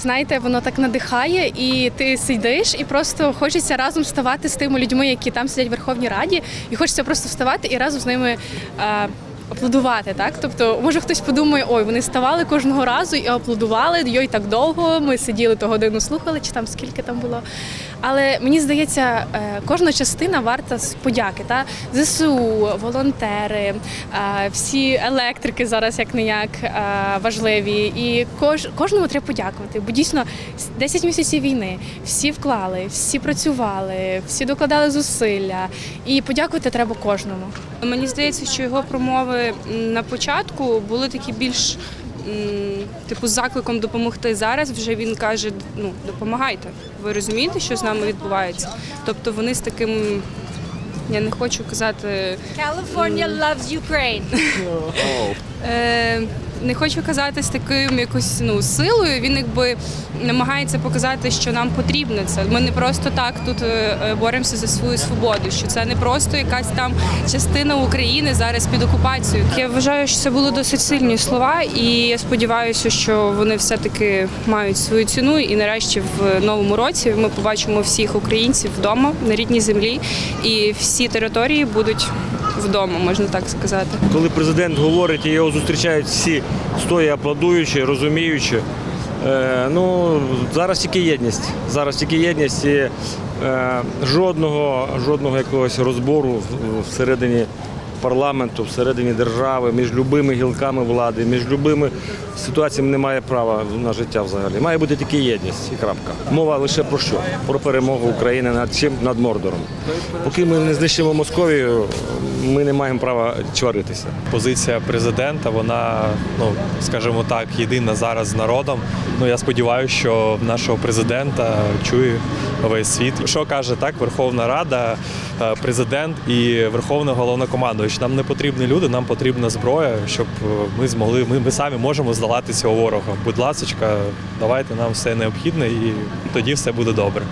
знаєте, воно так надихає, і ти сидиш, і просто хочеться разом вставати з тими людьми, які там сидять в Верховній Раді, і хочеться просто вставати і разом з ними. Е, Аплодувати, так тобто, може хтось подумає, ой, вони ставали кожного разу і аплодували. Йой так довго. Ми сиділи ту годину, слухали, чи там скільки там було. Але мені здається, е, кожна частина варта подяки. Та ЗСУ, волонтери, е, всі електрики зараз як не як важливі. І кож, кожному треба подякувати. Бо дійсно 10 місяців війни всі вклали, всі працювали, всі докладали зусилля. І подякувати треба кожному. Мені здається, що його промови на початку були такі більш типу з закликом допомогти. Зараз вже він каже: ну допомагайте. Ви розумієте, що з нами відбувається? Тобто вони з таким. Я не хочу казати, California loves Ukraine. е, не хочу казати з таким якось ну силою. Він якби намагається показати, що нам потрібно це. Ми не просто так тут е, е, боремося за свою свободу. Що це не просто якась там частина України зараз під окупацією. Я вважаю, що це були досить сильні слова, і я сподіваюся, що вони все-таки мають свою ціну. І нарешті в новому році ми побачимо всіх українців вдома на рідній землі, і всі території будуть вдома, можна так сказати. Коли президент говорить і його зустрічають всі стоя аплодуючи, розуміючи. Е, ну, зараз тільки єдність. Зараз тільки єдність і е, жодного, жодного якогось розбору всередині парламенту, всередині держави, між любими гілками влади, між любими ситуаціями немає права на життя взагалі. Має бути тільки єдність і крапка. Мова лише про що? Про перемогу України над чим? Над Мордором. Поки ми не знищимо Московію, ми не маємо права чваритися. позиція президента, вона, ну скажімо так, єдина зараз з народом. Ну я сподіваюся, що нашого президента чує весь світ. Що каже так Верховна Рада, е, президент і Верховний головнокомандуючий. Нам не потрібні люди, нам потрібна зброя, щоб е, ми змогли. Ми, ми самі можемо здолати цього ворога. Будь ласка, давайте нам все необхідне, і тоді все буде добре.